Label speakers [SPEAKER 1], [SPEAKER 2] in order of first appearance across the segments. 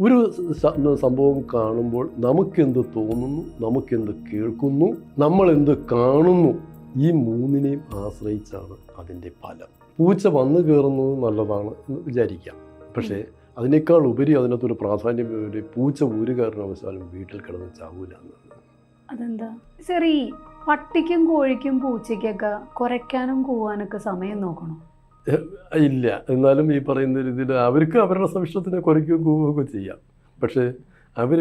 [SPEAKER 1] ഒരു സംഭവം കാണുമ്പോൾ നമുക്കെന്ത് തോന്നുന്നു? നമുക്കെന്ത് കേൾക്കുന്നു? നമ്മൾ എന്ത് കാണുന്നു? ഈ മൂന്നിനെയും ആശ്രയിച്ചാണ് അതിന്റെ ഫലം. പൂച്ച വന്നു കയറുന്നത് നല്ലതാണ് എന്ന് വിചാരിക്കാം. പക്ഷേ അതിനേക്കാൾ ഉപരി അതിനകത്തൊരു പ്രാധാന്യം ഒരു പൂച്ച ഒരു കാരണവശാലും വീട്ടിൽ കിടന്ന് ചാവൂല
[SPEAKER 2] അതെന്താ? ശരി പട്ടിക്കും കോഴിക്കും പൂച്ചയ്ക്കൊക്കെ കുറയ്ക്കാനും കൂവാനൊക്കെ സമയം നോക്കണം?
[SPEAKER 1] ഇല്ല. എന്നാലും ഈ പറയുന്ന രീതിയിൽ അവർക്ക് അവരുടെ സവിഷ്ടത്തിനെ കുരയ്ക്കുകയോ കൂവുകയൊക്കെ ചെയ്യാം. പക്ഷേ അവർ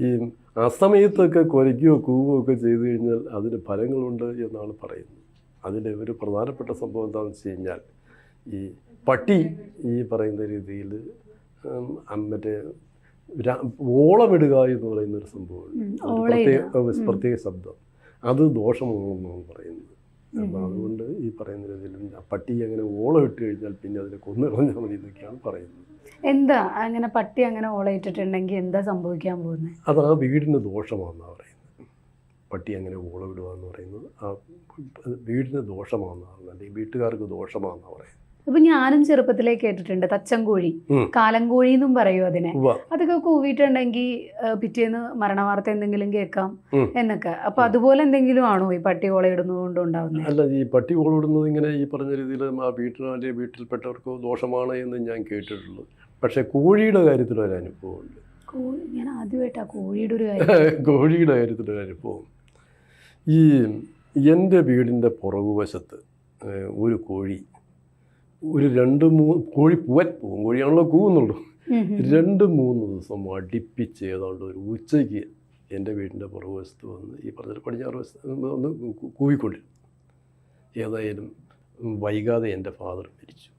[SPEAKER 1] ഈ അസമയത്തൊക്കെ കുരയ്ക്കുകയോ കൂവുകയോ ഒക്കെ ചെയ്തു കഴിഞ്ഞാൽ അതിന് ഫലങ്ങളുണ്ട് എന്നാണ് പറയുന്നത്. അതിന്റെ ഒരു പ്രധാനപ്പെട്ട സംഭവം എന്താണെന്ന് വെച്ച് കഴിഞ്ഞാൽ ഈ പട്ടി ഈ പറയുന്ന രീതിയിൽ മറ്റേ ഓളമിടുക എന്ന് പറയുന്ന ഒരു സംഭവമുണ്ട്. പ്രത്യേക പ്രത്യേക ശബ്ദം. അത് ദോഷമാണെന്നാണ് പറയുന്നത്. അപ്പോൾ. അതുകൊണ്ട് ഈ പറയുന്ന രീതിയിൽ പട്ടി അങ്ങനെ ഓളമിട്ട് ഇട്ട് കഴിഞ്ഞാൽ പിന്നെ അതിനെ കൊന്നു കളഞ്ഞാൽ മതി എന്നൊക്കെയാണ് പറയുന്നത്.
[SPEAKER 2] എന്താ അങ്ങനെ പട്ടി അങ്ങനെ ഓളയിട്ടിട്ടുണ്ടെങ്കിൽ എന്താ സംഭവിക്കാൻ പോകുന്നത്
[SPEAKER 1] അത് ആ വീടിന് ദോഷമാണെന്നാണ് പറയുന്നത്. പട്ടി അങ്ങനെ ഓളം ഇടുക എന്ന് പറയുന്നത്. ആ വീടിന് ദോഷമാണെന്നാണ് അല്ലെങ്കിൽ വീട്ടുകാർക്ക് ദോഷമാണെന്നാണ് പറയുന്നത്.
[SPEAKER 2] ഇപ്പൊ ഞാനും ചെറുപ്പത്തിലേ കേട്ടിട്ടുണ്ട് തച്ചൻകോഴി.
[SPEAKER 1] ഉം.
[SPEAKER 2] കാലങ്കോഴി എന്നും പറയൂ അതിനെ. അതൊക്കെ കൂവിയിട്ടുണ്ടെങ്കിൽ ആ, പിറ്റേന്ന് മരണവാർത്ത എന്തെങ്കിലും കേൾക്കാം എന്നൊക്കെ. അപ്പൊ അതുപോലെ എന്തെങ്കിലും ആണോ ഈ പട്ടി കോള കൊണ്ട് ഉണ്ടാവുന്നത്
[SPEAKER 1] അല്ല ഈ പട്ടി ഓളിടുന്നത് ഇങ്ങനെ ഈ പറഞ്ഞ രീതിയിൽ ആ വീട്ടിലെ വീട്ടിൽപ്പെട്ടവർക്കോ ദോഷമാണ് എന്ന് ഞാൻ കേട്ടിട്ടുള്ളൂ പക്ഷേ കോഴിയുടെ കാര്യത്തിൽ ഒരു അനുഭവമുണ്ട്.
[SPEAKER 2] ഞാൻ ആദ്യമായിട്ടാ കോഴിയുടെ ഒരു കാര്യം.
[SPEAKER 1] കോഴിയുടെ കാര്യത്തിലൊരു അനുഭവം. ഈ എന്റെ വീടിന്റെ പുറകുവശത്ത് ഒരു കോഴി ഒരു രണ്ട് മൂന്ന് കോഴി പൂവൻ പൂവൻ കോഴിയാണല്ലോ കൂവുന്നുള്ളൂ. രണ്ട് മൂന്ന് ദിവസം അടുപ്പിച്ച് ഏതാണ്ട് ഒരു ഉച്ചയ്ക്ക് എന്റെ വീടിന്റെ പുറകുവശത്ത് വന്ന് ഈ പറഞ്ഞ പടിഞ്ഞാറ് വശത്ത് ഒന്ന് കൂവിക്കൊണ്ടിരുന്നു. ഏതായാലും വൈകാതെ എന്റെ ഫാദർ മരിച്ചു.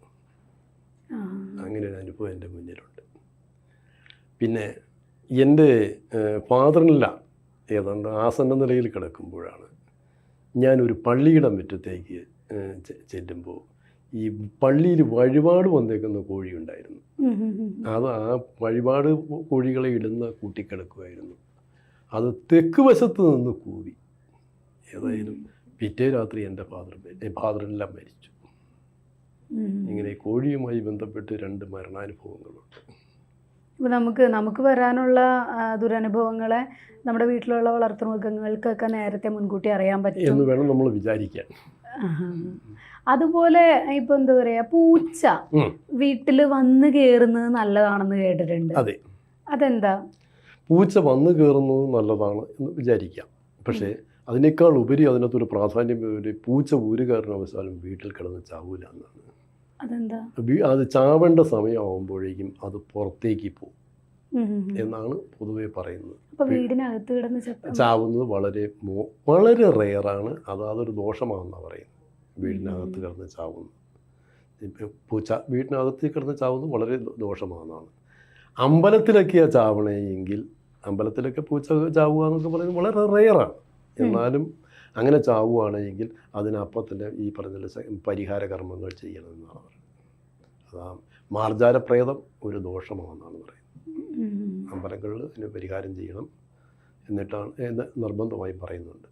[SPEAKER 1] അങ്ങനെ ഒരു അനുഭവം എന്റെ മുന്നിലുണ്ട്. പിന്നെ എന്റെ ഫാദറിനില്ല ഏതാണ്ട് ആസന്ന നിലയിൽ കിടക്കുമ്പോഴാണ് ഞാനൊരു പള്ളിയുടെ മുറ്റത്തേക്ക് ചെല്ലുമ്പോൾ ഈ പള്ളിയിൽ വഴിപാട് വന്നേക്കുന്ന കോഴി ഉണ്ടായിരുന്നു. അത് ആ വഴിപാട് കോഴികളെ ഇടുന്ന കൂട്ടിക്കിടക്കുമായിരുന്നു. അത് തെക്ക് വശത്ത് നിന്ന് കൂവി. ഏതായാലും പിറ്റേ രാത്രി എന്റെ ഫാദർ ഫാദറെല്ലാം മരിച്ചു. ഇങ്ങനെ കോഴിയുമായി ബന്ധപ്പെട്ട് രണ്ട് മരണാനുഭവങ്ങളുണ്ട്.
[SPEAKER 2] ഇപ്പൊ നമുക്ക് നമുക്ക് വരാനുള്ള ദുരനുഭവങ്ങളെ നമ്മുടെ വീട്ടിലുള്ള വളർത്തുമൃഗങ്ങൾക്കൊക്കെ നേരത്തെ മുൻകൂട്ടി അറിയാൻ പറ്റും.
[SPEAKER 1] എന്ന് വേണം നമ്മൾ വിചാരിക്കാൻ.
[SPEAKER 2] അതുപോലെ ഇപ്പൊ എന്താ പറയാ പൂച്ച വീട്ടിൽ വന്ന് കേറുന്നത് നല്ലതാണെന്ന് കേട്ടിട്ടുണ്ട്.
[SPEAKER 1] അതെ.
[SPEAKER 2] അതെന്താ?
[SPEAKER 1] പൂച്ച വന്നു കയറുന്നത് നല്ലതാണ് എന്ന് വിചാരിക്കാം. പക്ഷേ അതിനേക്കാൾ ഉപരി അതിനകത്തൊരു പ്രാധാന്യം പൂച്ച ഒരു കാരണവശാലും വീട്ടിൽ കിടന്ന് ചാവൂല എന്നാണ്. അത് ചാവേണ്ട സമയമാകുമ്പോഴേക്കും അത് പുറത്തേക്ക് പോകും. എന്നാണ് പൊതുവെ പറയുന്നത്.
[SPEAKER 2] അപ്പൊ വീടിനകത്ത് കിടന്ന്
[SPEAKER 1] ചാവുന്നത് വളരെ വളരെ റെയറാണ്. അത് അതൊരു ദോഷമാണെന്നാണ് പറയുന്നത്. വീടിനകത്ത് കിടന്ന് ചാവുന്നത്. വീടിനകത്ത് കിടന്ന് ചാവുന്നത് വളരെ ദോഷമാണെന്നാണ് ദോഷമാണെന്നാണ്. ചാവണേ എങ്കിൽ അമ്പലത്തിലൊക്കെ പൂച്ച ചാവുക എന്നൊക്കെ പറയുന്നത് വളരെ റെയറാണ്. എന്നാലും അങ്ങനെ ചാവുകയാണെങ്കിൽ അതിനപ്പം തന്നെ ഈ പറഞ്ഞ പരിഹാര കർമ്മങ്ങൾ ചെയ്യണമെന്നാണ് പറയുന്നത്. അതാ മാർജാരപ്രേതം ഒരു ദോഷമാണെന്നാണ് പറയുന്നത്. അമ്പലങ്ങളിൽ അതിന് പരിഹാരം ചെയ്യണം എന്നിട്ടാണ് എന്ന് നിർബന്ധമായും പറയുന്നുണ്ട്.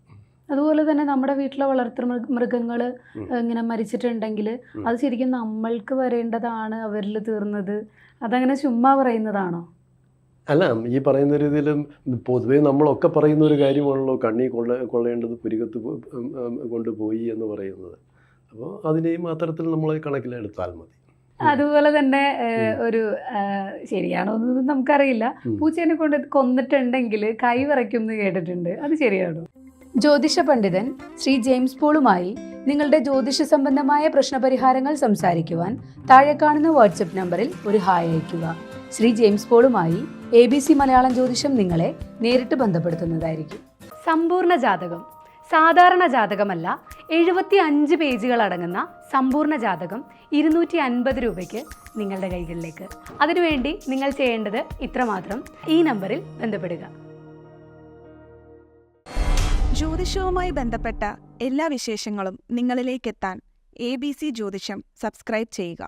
[SPEAKER 2] അതുപോലെ തന്നെ നമ്മുടെ വീട്ടിലെ വളർത്തു മൃഗങ്ങൾ ഇങ്ങനെ മരിച്ചിട്ടുണ്ടെങ്കിൽ അത് ശരിക്കും നമ്മൾക്ക് വരേണ്ടതാണ് അവരിൽ തീർന്നത്. അതങ്ങനെ ചുമ്മാ പറയുന്നതാണോ?
[SPEAKER 1] അല്ല ഈ പറയുന്ന രീതിയിലും പൊതുവേ നമ്മളൊക്കെ പറയുന്ന ഒരു കാര്യമാണല്ലോ കണ്ണി കൊള്ള കൊള്ളേണ്ടത് പുരികത്ത് കൊണ്ടുപോയി എന്ന് പറയുന്നത്. അപ്പോൾ അതിനെയും അത്തരത്തിൽ നമ്മൾ കണക്കിലെടുത്താൽ മതി.
[SPEAKER 2] അതുപോലെ തന്നെ ഒരു ശരിയാണോ എന്നൊന്നും നമുക്കറിയില്ല. പൂച്ചേനെ കൊണ്ട് കൊന്നിട്ടുണ്ടെങ്കിൽ കൈ വിറയ്ക്കും എന്ന് കേട്ടിട്ടുണ്ട്. അത് ശരിയാണോ? ജ്യോതിഷ പണ്ഡിതൻ ശ്രീ ജെയിംസ് പോളുമായി നിങ്ങളുടെ ജ്യോതിഷ സംബന്ധമായ പ്രശ്നപരിഹാരങ്ങൾ സംസാരിക്കുവാൻ താഴെ കാണുന്ന വാട്സപ്പ് നമ്പറിൽ ഒരു ഹായ് അയയ്ക്കുക. ശ്രീ ജെയിംസ് പോളുമായി എ ബി സി മലയാളം ജ്യോതിഷം നിങ്ങളെ നേരിട്ട് ബന്ധപ്പെടുത്തുന്നതായിരിക്കും. സമ്പൂർണ ജാതകം. സാധാരണ ജാതകമല്ല എഴുപത്തി അഞ്ച് പേജുകൾ അടങ്ങുന്ന സമ്പൂർണ ജാതകം ഇരുന്നൂറ്റി അൻപത് രൂപയ്ക്ക് നിങ്ങളുടെ കൈകളിലേക്ക്. അതിനുവേണ്ടി നിങ്ങൾ ചെയ്യേണ്ടത് ഇത്രമാത്രം. ഈ നമ്പറിൽ ബന്ധപ്പെടുക.
[SPEAKER 3] ജ്യോതിഷവുമായി ബന്ധപ്പെട്ട എല്ലാ വിശേഷങ്ങളും നിങ്ങളിലേക്കെത്താൻ എ ബി സി ജ്യോതിഷം സബ്സ്ക്രൈബ് ചെയ്യുക.